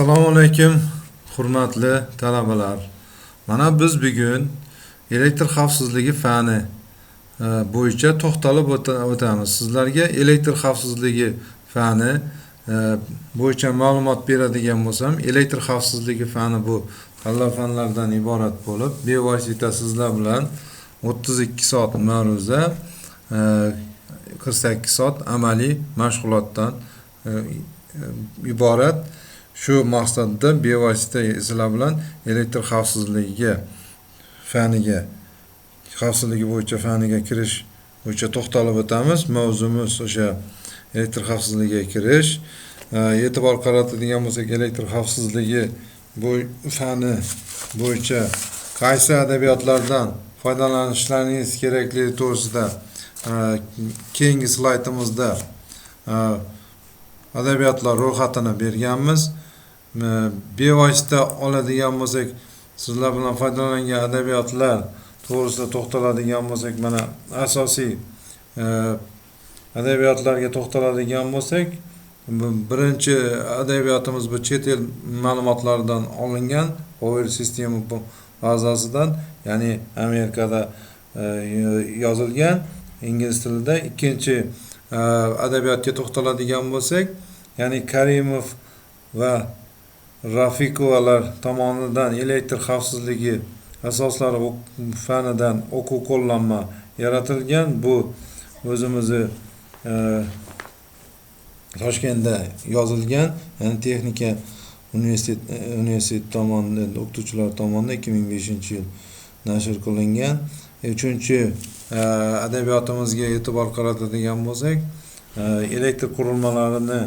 Assalomu alaykum, hurmatli talabalar. Mana biz bugun elektr xavfsizligi fani e, bo'yicha to'xtalib o'tamiz. Sizlarga elektr xavfsizligi fani e, bo'yicha ma'lumot beradigan bo'lsam, elektr xavfsizligi fani bu tanlov fanlardan iborat bo'lib, bevosita sizlar bilan 32 soat ma'ruza, e, 48 soat amaliy mashg'ulotdan e, e, iborat. Shu maqsadda bevosita sizlar bilan elektr xavfsizligiga faniga xavfsizligi bo'yicha faniga kirish bo'yicha to'xtalib o'tamiz. Mavzumiz o'sha elektr xavfsizligiga kirish. E'tibor qaratadigan bo'lsak, elektr xavfsizligi bu fani bo'yicha qaysi adabiyotlardan foydalanishlaringiz kerakligi to'g'risida keyingi slaydimizda adabiyotlar ro'yxatini berganmiz. Bevosita oladigan bo'lsak, sizlar bilan foydalangan adabiyotlar to'g'risida to'xtaladigan bo'lsak, mana asosiy e, adabiyotlarga to'xtaladigan bo'lsak, birinchi adabiyotimiz bu chet el ma'lumotlaridan olingan over sistema bazasidan, ya'ni Amerikada e, yozilgan ingliz tilida. Ikkinchi e, adabiyotga to'xtaladigan bo'lsak, ya'ni Karimov va Rafikovalar tomonidan elektr xavfsizligi asoslari fanidan o'quv qo'llanma yaratilgan. Bu o'zimizni e, Toshkentda yozilgan, ya'ni texnika universitet e, universitet tomonidan o'qituvchilar tomonidan 2005-yil nashr qilingan. E, uchinchi adabiyotimizga e'tibor qaratadigan bo'lsak, elektr qurilmalarini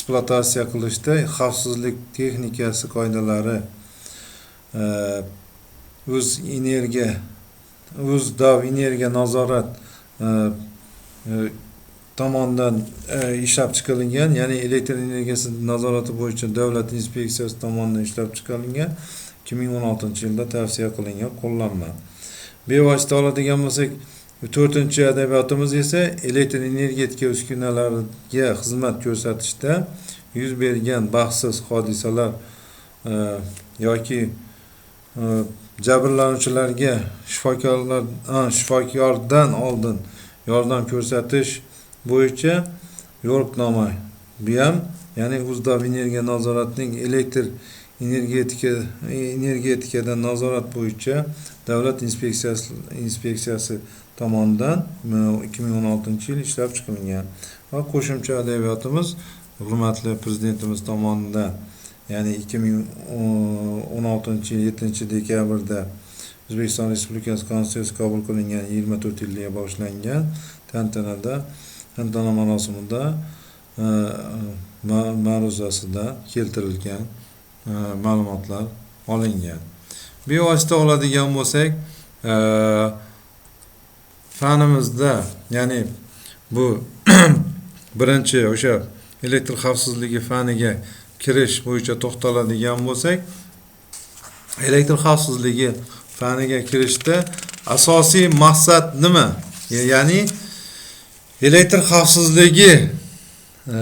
ekspluatatsiya qilishda xavfsizlik texnikasi qoidalari e, o'z energiya o'z dav energiya nazorat e, e, tomonidan ishlab chiqarilgan, ya'ni elektr energiyasi nazorati bo'yicha davlat inspeksiyasi tomonidan ishlab chiqarilgan 2016-yilda tavsiya qilingan qo'llanma. Bevosita oladigan bo'lsak, to'rtinchi adabiyotimiz esa elektr energetika uskunalariga xizmat ko'rsatishda yuz bergan baxtsiz hodisalar e, yoki e, jabrlanuvchilarga shifokorlar shifokordan oldin yordam ko'rsatish bo'yicha yo'riqnoma. Bu ham ya'ni Uzdav energiya nazoratining elektr energetika e, energetikadan nazorat bo'yicha davlat inspeksiyasi inspeksiyasi tomonidan 2016 yil ishlab chiqilgan va qo'shimcha adabiyotimiz hurmatli prezidentimiz tomonidan ya'ni 2016 yil 7 dekabrda O'zbekiston Respublikasi Konstitutsiyasi qabul qilingan 24 yilga boshlangan tantanada tantana marosimida e, ma'ruzasida keltirilgan e, ma'lumotlar olingan. Bevosita oladigan bo'lsak, e, fanimizda ya'ni bu birinchi o'sha elektr xavfsizligi faniga kirish bo'yicha to'xtaladigan bo'lsak, elektr xavfsizligi faniga kirishda asosiy maqsad nima? Ya'ni elektr xavfsizligi e,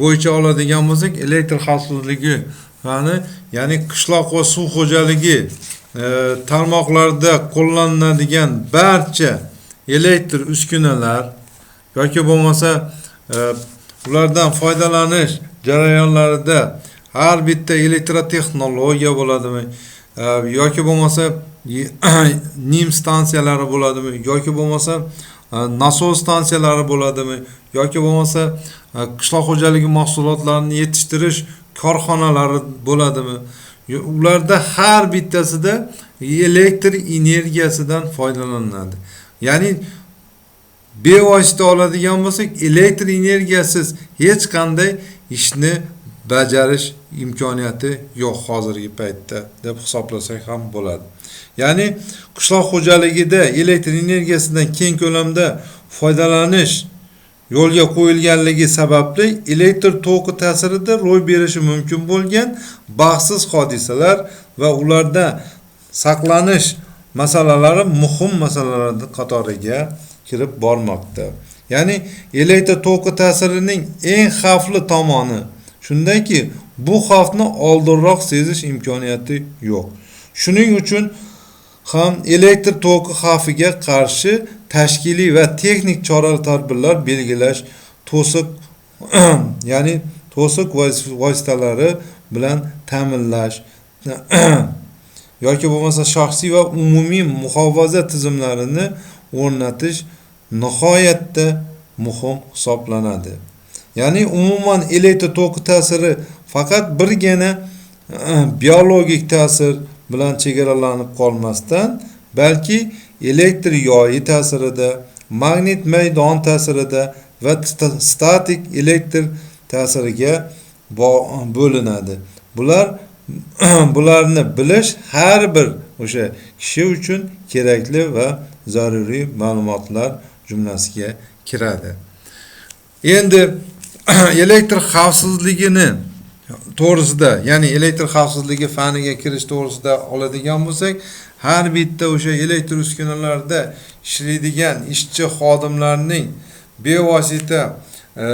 bo'yicha oladigan bo'lsak, elektr xavfsizligi fani, ya'ni qishloq va suv xo'jaligi e, tarmoqlarida qo'llaniladigan barcha elektr uskunalar yoki bo'lmasa e, ulardan foydalanish jarayonlarida har bitta elektrotexnologiya bo'ladimi e, yoki bo'lmasa nim stansiyalari bo'ladimi yoki bo'lmasa e, nasos stansiyalari bo'ladimi yoki bo'lmasa qishloq xo'jaligi mahsulotlarini yetishtirish korxonalari bo'ladimi. Ularda har bittasida elektr energiyasidan foydalaniladi. Ya'ni bevosita oladigan bo'lsak elektr energiyasiz hech qanday ishni bajarish imkoniyati yo'q hozirgi paytda deb hisoblasak ham bo'ladi. Ya'ni qishloq xo'jaligida elektr energiyasidan keng ko'lamda foydalanish yo'lga qo'yilganligi sababli elektr toki ta'sirida ro'y berishi mumkin bo'lgan baxtsiz hodisalar va ularda saqlanish masalalari muhim masalalar qatoriga kirib bormoqda. Ya'ni elektr toki ta'sirining eng xavfli tomoni shundaki bu xavfni oldinroq sezish imkoniyati yo'q shuning uchun ham elektr toki xavfiga qarshi tashkiliy va texnik chora tadbirlar belgilash to'siq ya'ni to'siq vositalari bilan ta'minlash yoki bo'lmasa shaxsiy va umumiy muhofaza tizimlarini o'rnatish nihoyatda muhim hisoblanadi ya'ni umuman elektr toki ta'siri faqat birgina biologik ta'sir bilan chegaralanib qolmasdan balki elektr yoyi ta'sirida magnit maydon ta'sirida va sta- statik elektr ta'siriga bo- bo'linadi bular bularni bilish har bir o'sha kishi uchun kerakli va zaruriy ma'lumotlar jumlasiga kiradi. Endi elektr xavfsizligini to'g'risida ya'ni elektr xavfsizligi faniga kirish to'g'risida oladigan bo'lsak har bitta o'sha elektr uskunalarda ishlaydigan ishchi xodimlarning bevosita e,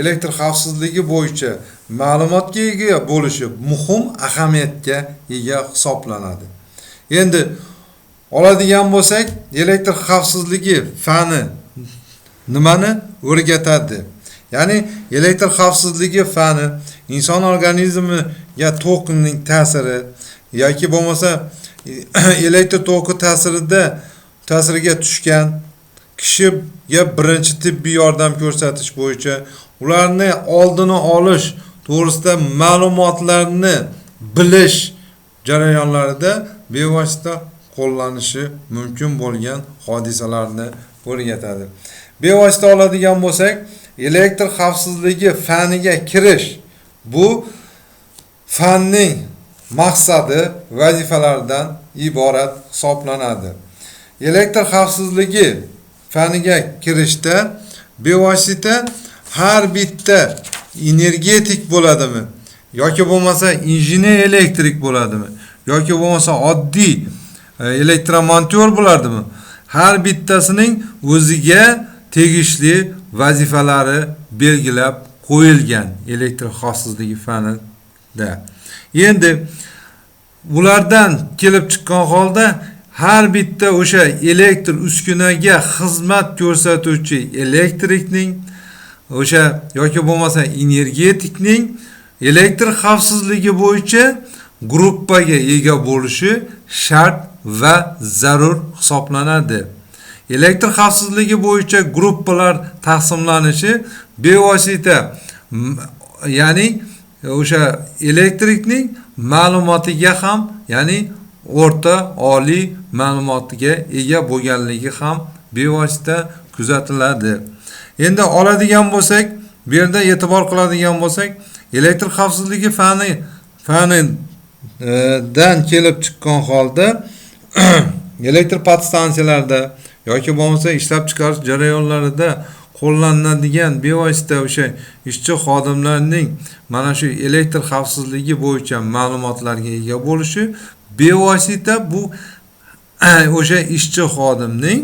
elektr xavfsizligi bo'yicha ma'lumotga ega bo'lishi muhim ahamiyatga ega hisoblanadi. Endi oladigan bo'lsak elektr xavfsizligi fani nimani o'rgatadi? Ya'ni elektr xavfsizligi fani inson organizmiga tokning ta'siri yoki bo'lmasa elektr toki ta'sirida ta'siriga tushgan kishiga birinchi tibbiy yordam ko'rsatish bo'yicha ularni oldini olish to'g'risida ma'lumotlarni bilish jarayonlarida bevosita qo'llanishi mumkin bo'lgan hodisalarni o'rgatadi. Bevosita oladigan bo'lsak elektr xavfsizligi faniga kirish bu fanning maqsadi vazifalaridan iborat hisoblanadi. Elektr xavfsizligi faniga kirishda bevosita har bitta energetik bo'ladimi? Yoki bo'lmasa injener elektrik bo'ladimi? Yoki bo'lmasa oddiy elektromontyor elektromontor bo'ladimi har bittasining o'ziga tegishli vazifalari belgilab qo'yilgan elektr xavfsizligi fanida. Endi ulardan kelib chiqqan holda har bitta o'sha elektr uskunaga xizmat ko'rsatuvchi elektrikning o'sha yoki bo'lmasa energetikning elektr xavfsizligi bo'yicha gruppaga ega bo'lishi shart va zarur hisoblanadi. Elektr xavfsizligi bo'yicha gruppalar taqsimlanishi bevosita ya'ni o'sha elektrikning ma'lumotiga ham ya'ni o'rta oliy ma'lumotiga ega bo'lganligi ham bevosita kuzatiladi. Endi oladigan bo'lsak bu yerda e'tibor qiladigan bo'lsak elektr xavfsizligi fani fani e, dan kelib chiqqan holda elektr podstansiyalarda yoki bo'lmasa ishlab chiqarish jarayonlarida qo'llaniladigan bevosita o'sha ishchi xodimlarning mana shu elektr xavfsizligi bo'yicha ma'lumotlarga ega bo'lishi bevosita bu o'sha ishchi xodimning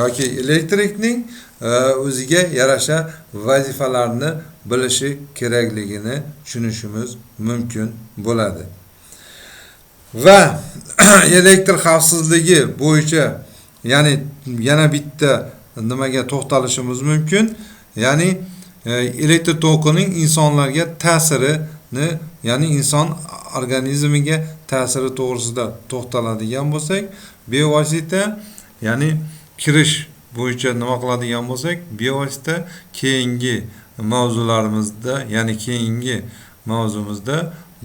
yoki elektrikning o'ziga yarasha vazifalarni bilishi kerakligini tushunishimiz mumkin bo'ladi. Va elektr xavfsizligi bo'yicha ya'ni yana bitta nimaga to'xtalishimiz mumkin ya'ni e, elektr tokining insonlarga ta'sirini ya'ni inson organizmiga ta'siri to'g'risida to'xtaladigan bo'lsak bevosita ya'ni kirish bo'yicha nima qiladigan bo'lsak bevosita keyingi mavzularimizda ya'ni keyingi mavzumizda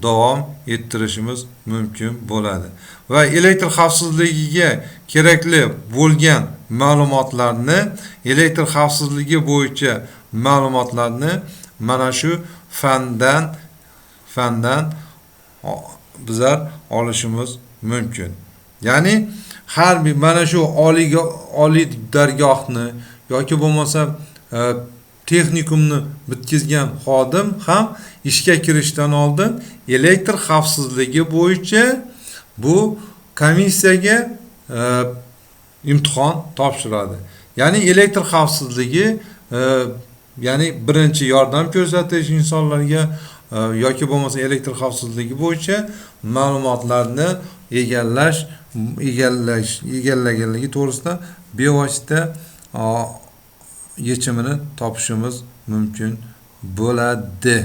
davom ettirishimiz mumkin bo'ladi. Va elektr xavfsizligiga kerakli bo'lgan ma'lumotlarni elektr xavfsizligi bo'yicha ma'lumotlarni mana shu fandan fandan bizlar olishimiz mumkin. Ya'ni har bir mana shu oliy oliy dargohni yoki bo'lmasa e, texnikumni bitkazgan xodim ham ishga kirishdan oldin elektr xavfsizligi bo'yicha bu komissiyaga e, imtihon topshiradi. Ya'ni elektr xavfsizligi e, ya'ni birinchi yordam ko'rsatish insonlarga yoki bo'lmasa elektr xavfsizligi bo'yicha ma'lumotlarni egallash egallash egallaganligi to'g'risida bevosita yechimini topishimiz mumkin bo'ladi